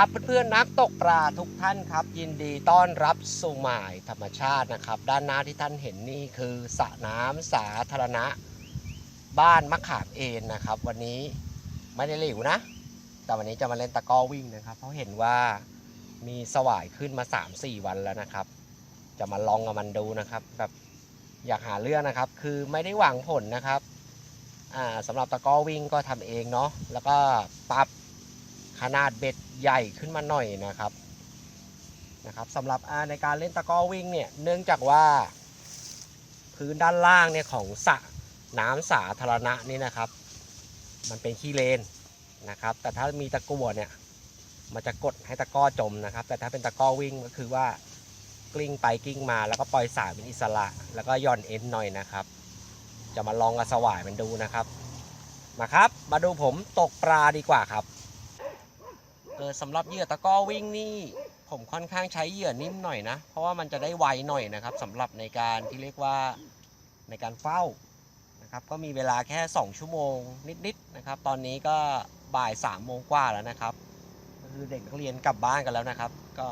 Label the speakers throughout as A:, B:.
A: ครับเพื่อนๆนักตกปลาทุกท่านครับ ยินดีต้อนรับสู่หมายธรรมชาตินะครับ ด้านหน้าที่ท่านเห็นนี่คือสระน้ำสาธารณะ บ้านมะขามเอนนะครับ วันนี้ไม่ได้หลิวนะ แต่วันนี้จะมาเล่นตะก้อวิ่งนะครับ เพราะเห็นว่ามีสวายขึ้นมา 3-4 วันแล้วนะครับ จะมาลองกับมันดูนะครับแบบอยากหาเรื่องนะครับ คือไม่ได้หวังผลนะครับอ่าสำหรับตะก้อวิ่งก็ทำเองเนาะแล้วก็ปรับ ขนาดเบ็ดใหญ่ขึ้นมาหน่อยนะครับนะครับสำหรับในการเล่นตะก้อวิ่งเนี่ยเนื่องจากว่า พื้นด้านล่างเนี่ยของสระน้ำสาธารณะนี่นะครับ มันเป็นขี้เลนนะครับ แต่ถ้ามีตะกั่วเนี่ยมันจะกดให้ตะก้อจมนะครับ แต่ถ้าเป็นตะก้อวิ่งก็คือว่ากลิ้งไปกลิ้งมาแล้วก็ปล่อยสายเป็นอิสระ แล้วก็ย่อนเอ็นหน่อยนะครับ จะมาลองกับสวายมันดูนะครับ มาครับ มาดูผมตกปลาดีกว่าครับ เออสำหรับเหยื่อตะก้อวิ่งนี่ผมค่อนข้างใช้เหยื่อนิ่มหน่อยนะ เพราะว่ามันจะได้ไวหน่อยนะครับสำหรับในการที่เรียกว่าในการเฝ้านะครับก็มีเวลาแค่ 2 ชั่วโมงนิดๆนะครับ ตอนนี้ก็บ่าย3ามโมงกว่าแล้วนะครับคือเด็กนักเรียนกลับบ้านกันแล้วนะครับ ก็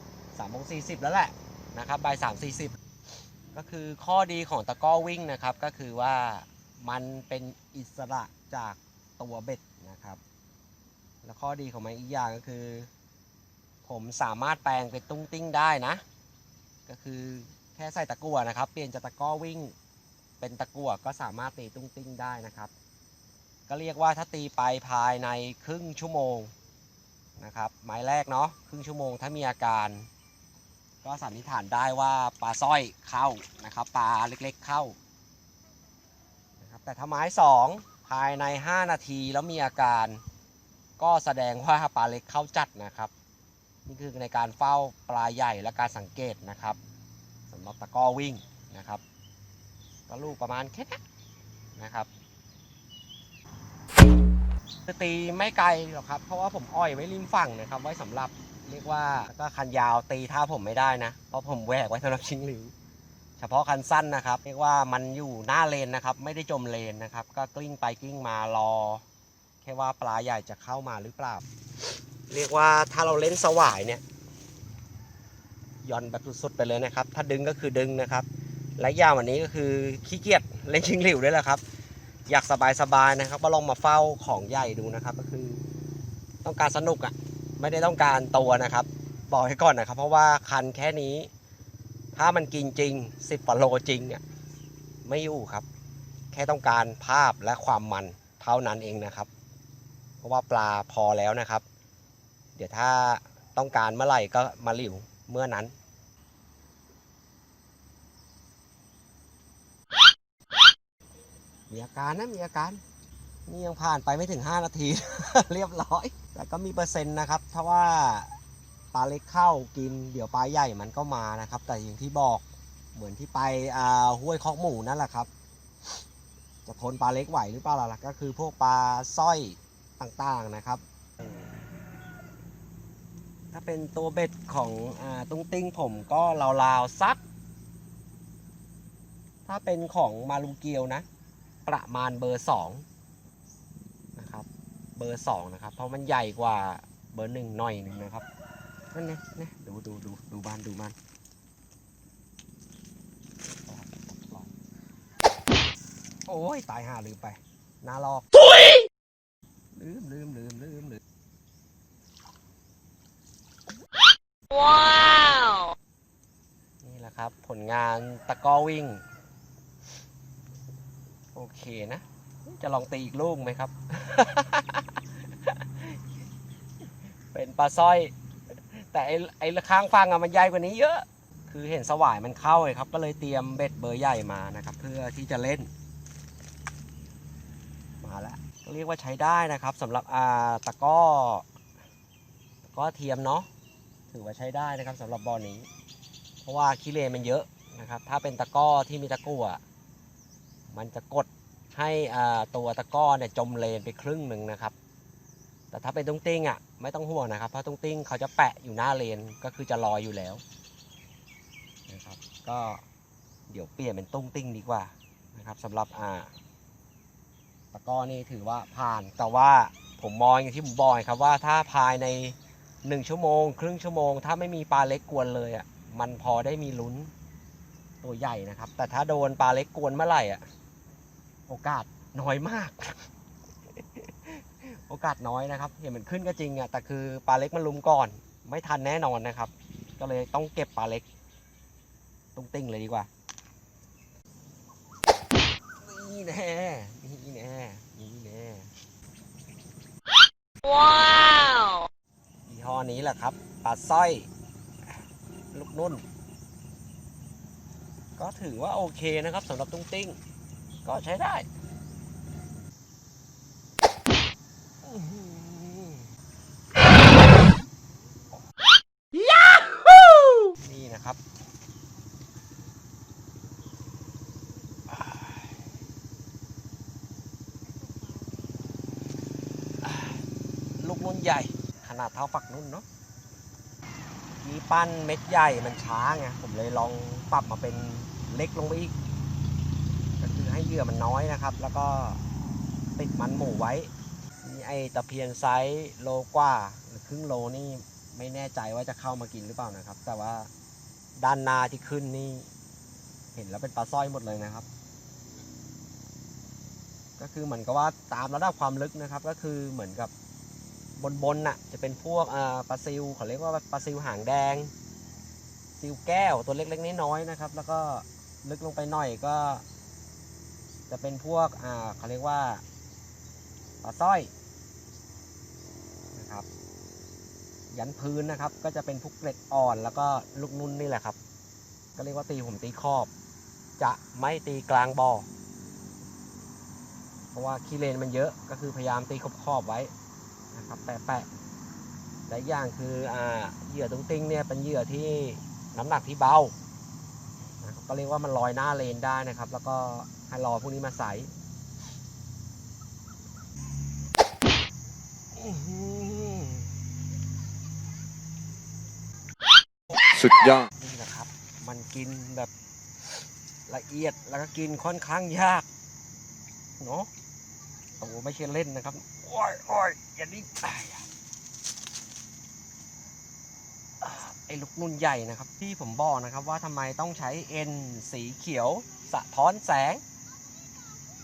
A: 3ามโมงสีแล้วแหละนะครับบ่ายสามสี่สิบก็คือข้อดีของตะก้อวิ่งนะครับ ก็คือว่ามันเป็นอิสระจากตัวเบ็ดนะครับ แล้วข้อดีของมันอีกอย่างก็คือ ผมสามารถแปลงเป็นตุ้งติ้งได้นะ ก็คือแค่ใส่ตะกั่วนะครับ เปลี่ยนจากตะก้อวิ่ง เป็นตะกั่วก็สามารถตีตุ้งติ้งได้นะครับ ก็เรียกว่าถ้าตีไปภายในครึ่งชั่วโมงนะครับไม้แรกเนาะครึ่งชั่วโมงถ้ามีอาการ ก็สันนิษฐานได้ว่าปลาสร้อยเข้านะครับปลาเล็กๆเข้านะครับแต่ถ้าไม้สองภายใน 5 นาทีแล้วมีอาการ ก็แสดงว่าปลาเล็กเข้าจัดนะครับ นี่คือในการเฝ้าปลาใหญ่และการสังเกตนะครับสำหรับตะก้อวิ่งนะครับก็ลูกประมาณแค่นี้นะครับตีไม่ไกลหรอกครับ เพราะว่าผมอ้อยไว้ริมฝั่งนะครับ ไว้สำหรับเรียกว่าก็คันยาวตีท่าผมไม่ได้นะ เพราะผมแหวกไว้สำหรับชิงหลิว เฉพาะคันสั้นนะครับ เรียกว่ามันอยู่หน้าเลนนะครับ ไม่ได้จมเลนนะครับ ก็กลิ้งไปกลิ้งมารอ ค่ว่าปลาใหญ่จะเข้ามาหรือเปล่า เรียกว่าถ้าเราเล่นสวายเนี่ยย่อนแบบสุดๆไปเลยนะครับ ถ้าดึงก็คือดึงนะครับ และอย่างวันนี้ก็คือขี้เกียจเล่นชิงหลิวด้วยแหละครับ อยากสบายๆนะครับ ก็ลองมาเฝ้าของใหญ่ดูนะครับ ก็คือต้องการสนุกอะ่ะไม่ได้ต้องการตัวนะครับ บอกให้ก่อนนะครับ เพราะว่าคันแค่นี้ ถ้ามันกินจริง10ปโลจริงเนี่ยไม่อยู่ครับ แค่ต้องการภาพและความมันเท่านั้นเองนะครับ เพราะว่าปลาพอแล้วนะครับ เดี๋ยวถ้าต้องการเมื่อไหร่ก็มาหลิวเมื่อนั้น มีอาการนะมีอาการนี่ยังผ่านไปไม่ถึง 5 นาที เรียบร้อย แต่ก็มีเปอร์เซ็นต์นะครับ ถ้าว่าปลาเล็กเข้ากินเดี๋ยวปลาใหญ่มันก็มานะครับ แต่อย่างที่บอกเหมือนที่ไปห้วยคอกหมูนั่นแหละครับ จะทนปลาเล็กไหวหรือเปล่าล่ะก็คือพวกปลาสร้อย ต่างๆนะครับถ้าเป็นตัวเบ็ดของอตุ้งติ้งผมก็ราวๆสัก ถ้าเป็นของมาลูเกียวนะ ประมาณเบอร์สองนะครับ เบอร์สองนะครับ เพราะมันใหญ่กว่าเบอร์หนึ่งหน่อยหนึ่งนะครับนั่นไงนี่ดูดูดูดูบ้านดูมันโอ้ย ตายห่าลืมไปน้าลอก ลืมลืมลืมลืมลืม
B: Wow!
A: นี่แหละครับ ผลงานตะกร้อวิ่ง โอเคนะ จะลองตีอีกลูกไหมครับ เป็นปลาสร้อย แต่ไอ้ไอ้ข้างฟังอะมันใหญ่กว่านี้เยอะ คือเห็นสวายมันเข้าเลยครับ ก็เลยเตรียมเบ็ดเบอร์ใหญ่มานะครับ เพื่อที่จะเล่น มาแล้วก็ เรียกว่าใช้ได้นะครับสำหรับอาตะก้อตะก้อเทียมเนาะถือว่าใช้ได้นะครับสำหรับบ่อนี้ เพราะว่าขี้เลนมันเยอะนะครับ ถ้าเป็นตะก้อที่มีตะกั่วมันจะกดให้ตัวตะก้อเนี่ยจมเลนไปครึ่งหนึ่งนะครับ แต่ถ้าเป็นตุ้งติ้งอะไม่ต้องห่วงนะครับ เพราะตุ้งติ้งเขาจะแปะอยู่หน้าเลนก็คือจะลอยอยู่แล้วนะครับ ก็เดี๋ยวเปลี่ยนเป็นตุ้งติ้งดีกว่านะครับสำหรับอ่า ตะกร้อนี่ถือว่าผ่าน แต่ว่าผมมองอย่างที่ผมบอกครับว่าถ้าภายในหนึ่งชั่วโมง ครึ่งชั่วโมง ถ้าไม่มีปลาเล็กกวนเลยอะมันพอได้มีลุ้นตัวใหญ่นะครับ แต่ถ้าโดนปลาเล็กกวนเมื่อไหร่อะโอกาสน้อยมาก โอกาสน้อยนะครับ เห็นมันขึ้นก็จริงอะแต่คือปลาเล็กมันลุมก่อน ไม่ทันแน่นอนนะครับ ก็เลยต้องเก็บปลาเล็กตุ้งติ้งเลยดีกว่านี่แน่นี่แน่นี่แน่
B: ว้าว
A: ยี่ห้อนี้แหละครับปลาสร้อย ลูกนุ่น ก็ถือว่าโอเคนะครับสำหรับตุ้งติ้ง ก็ใช้ได้อื้อหือนี่นะครับ ลูกนุ่น ใหญ่ ขนาดเท่าฝักนุ่นเนาะมีปั้นเม็ดใหญ่มันช้าไงผมเลยลองปรับมาเป็นเล็กลงไปอีก ก็คือให้เหยื่อมันน้อยนะครับ แล้วก็ติดมันหมูไว้มีไอตะเพียนไซส์โลกว่าหรือครึ่งโลนี่ไม่แน่ใจว่าจะเข้ามากินหรือเปล่านะครับ แต่ว่าด้านนาที่ขึ้นนี่ เห็นแล้วเป็นปลาสร้อยหมดเลยนะครับ ก็คือเหมือนกับว่าตามระดับความลึกนะครับ ก็คือเหมือนกับ บนบนน่ะจะเป็นพวกปลาซิวเขาเรียกว่าปลาซิวหางแดงซิวแก้วตัวเล็กๆน้อยๆนะครับ แล้วก็ลึกลงไปหน่อยก็ จะเป็นพวกเขาเรียกว่าปลาสร้อยนะครับ ยันพื้นนะครับ ก็จะเป็นพวกเกล็ดอ่อนแล้วก็ลูกนุ่นนี่แหละครับ ก็เรียกว่าตีผมตีขอบ จะไม่ตีกลางบ่อเพราะว่าขี้เลนมันเยอะก็คือพยายามตีขอบขอบๆไว้ นะครับแปะๆและอีกอย่างคืออ่าเหยื่อตุ้งติ้งเนี่ยเป็นเหยื่อที่น้ำหนักที่เบานะครับก็เรียกว่ามันลอยหน้าเลนได้นะครับ แล้วก็ให้รอพวกนี้มาใส่อื้อหือ
C: สุดยอด
A: นี่แหละครับ มันกินแบบละเอียดแล้วก็กินค่อนข้างยากเนาะโอ้โหไม่ใช่เล่นนะครับ โอ้ยโอ้ยอย่าดิ้นไอ้ลูกนุ่นใหญ่นะครับ ที่ผมบอกนะครับว่าทำไมต้องใช้เอ็นสีเขียวสะท้อนแสง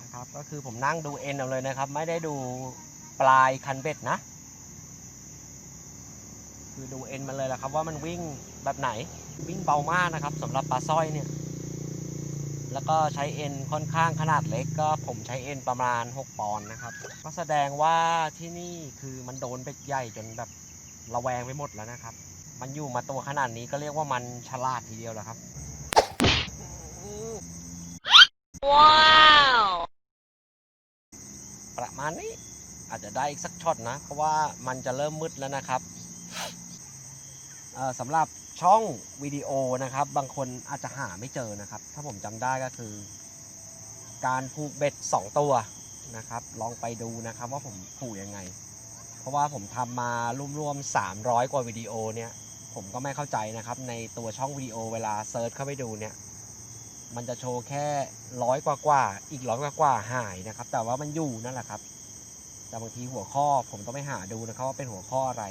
A: นะครับก็คือผมนั่งดูเอ็นเอาเลยนะครับ ไม่ได้ดูปลายคันเบ็ดนะ คือดูเอ็นมันเลยแหละครับว่ามันวิ่งแบบไหนวิ่งเบามากนะครับสำหรับปลาสร้อยเนี่ย แล้วก็ใช้เอ็นค่อนข้างขนาดเล็กก็ผมใช้เอ็นประมาณ 6 ปอนด์นะครับ ก็แสดงว่าที่นี่คือมันโดนเบ็ดใหญ่จนแบบระแวงไปหมดแล้วนะครับ มันอยู่มาตัวขนาดนี้ก็เรียกว่ามันฉลาดทีเดียวแหละครับ
B: Wow!
A: ประมาณนี้อาจจะได้อีกสักช็อตนะ เพราะว่ามันจะเริ่มมืดแล้วนะครับเอ่อสำหรับ ช่องวิดีโอนะครับ บางคนอาจจะหาไม่เจอนะครับ ถ้าผมจำได้ก็คือ การผูกเบ็ด 2 ตัวนะครับ ลองไปดูนะครับว่าผมผูกยังไง เพราะว่าผมทำมารวมๆ300 กว่าวิดีโอเนี่ย ผมก็ไม่เข้าใจนะครับ ในตัวช่องวิดีโอเวลาเซิร์ชเข้าไปดูเนี่ยมันจะโชว์แค่ร้อยกว่ากว่าๆอีกร้อยกว่ากว่าๆหายนะครับ แต่ว่ามันอยู่นั่นแหละครับ แต่บางทีหัวข้อผมต้องไปหาดูนะครับว่าเป็นหัวข้ออะไร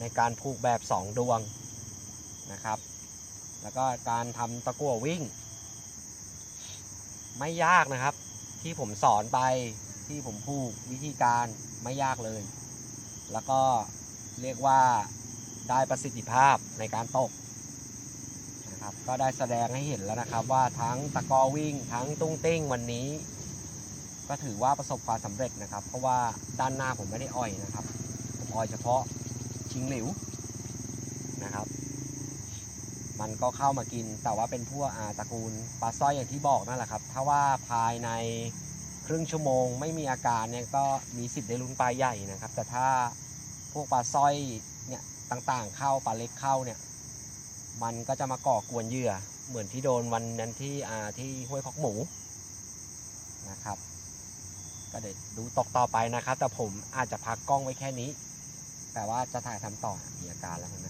A: ในการผูกแบบ 2 ดวง นะครับ แล้วก็การทำตะกั่ววิ่ง ไม่ยากนะครับ ที่ผมสอนไปที่ผมผูกวิธีการไม่ยากเลย แล้วก็เรียกว่าได้ประสิทธิภาพในการตกนะครับก็ได้แสดงให้เห็นแล้วนะครับว่าทั้งตะกอวิ่งทั้งตุ้งติ้งวันนี้ ก็ถือว่าประสบความสำเร็จนะครับ เพราะว่าด้านหน้าผมไม่ได้อ่อยนะครับผมอ่อยเฉพาะชิงหลิวนะครับ มันก็เข้ามากิน แต่ว่าเป็นพวกอาตระกูลปลาสร้อยอย่างที่บอกนั่นแหละครับ ถ้าว่าภายในครึ่งชั่วโมง ไม่มีอาการเนี่ยก็มีสิทธิ์ได้ลุ้นปลาใหญ่นะครับ แต่ถ้าพวกปลาสร้อยเนี่ยต่างๆ เข้าปลาเล็กเข้าเนี่ย มันก็จะมาก่อกวนเหยื่อ เหมือนที่โดนวันนั้นที่อาที่ห้วยคอกหมูนะครับ ก็เดี๋ยวดูตกต่อไปนะครับ แต่ผมอาจจะพักกล้องไว้แค่นี้ แต่ว่าจะถ่ายทำต่อมีอาการแล้วนะ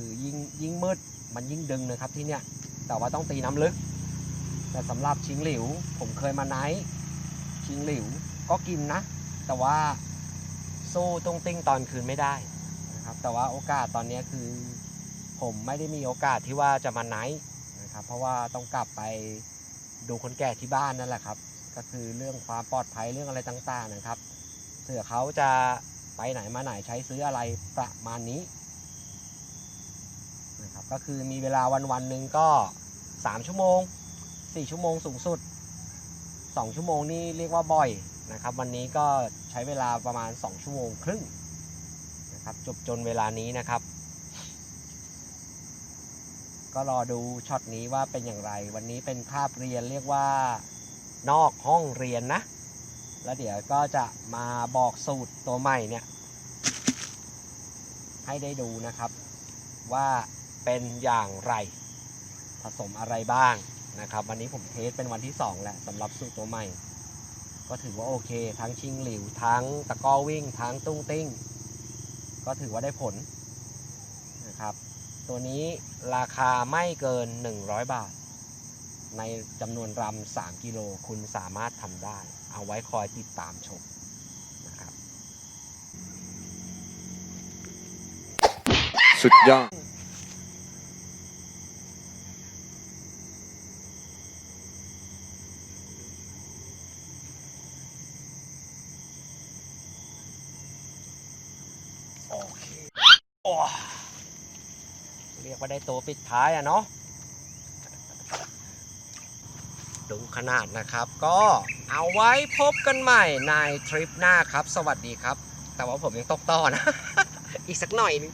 A: คือยิ่งยิ่งมืดมันยิ่งดึงนะครับที่เนี้ยแต่ว่าต้องตีน้ำลึก แต่สำหรับชิงหลิว ผมเคยมาไนท์ชิงหลิวก็กินนะ แต่ว่าสู้ตรงติ้งตอนคืนไม่ได้นะครับแต่ว่าโอกาสตอนนี้คือ ผมไม่ได้มีโอกาสที่ว่าจะมาไนท์นะครับเพราะว่าต้องกลับไปดูคนแก่ที่บ้านนั่นแหละครับ ก็คือเรื่องความปลอดภัยเรื่องอะไรต่างๆนะครับเผื่อเขาจะไปไหนมาไหนใช้ซื้ออะไรประมาณนี้ ก็คือมีเวลาวันวันหนึ่งก็ 3 ชั่วโมง 4 ชั่วโมงสูงสุด 2 ชั่วโมงนี่เรียกว่าบ่อยนะครับ วันนี้ก็ใช้เวลาประมาณ 2 ชั่วโมงครึ่งนะครับจบจนเวลานี้นะครับ ก็รอดูช็อตนี้ว่าเป็นอย่างไร วันนี้เป็นคาบเรียนเรียกว่านอกห้องเรียนนะ แล้วเดี๋ยวก็จะมาบอกสูตรตัวใหม่เนี่ยให้ได้ดูนะครับว่า เป็นอย่างไร ผสมอะไรบ้างนะครับ วันนี้ผมเทสเป็นวันที่ 2แล้วสำหรับสูตรตัวใหม่ ก็ถือว่าโอเค ทั้งชิงหลิว ทั้งตะก้อวิ่ง ทั้งตุ้งติ้ง ก็ถือว่าได้ผลนะครับ ตัวนี้ราคาไม่เกิน 100 บาท ในจำนวนรำ3กิโลคุณสามารถทำได้ เอาไว้คอยติดตามชมนะครับ
C: สุดยอด
A: โอเคโอ้เรียกว่าได้ตัวปิดท้ายอะเนาะดูขนาดนะครับ ก็เอาไว้พบกันใหม่ในทริปหน้าครับ สวัสดีครับ แต่ว่าผมยังตกต่อนะ อีกสักหน่อยนึง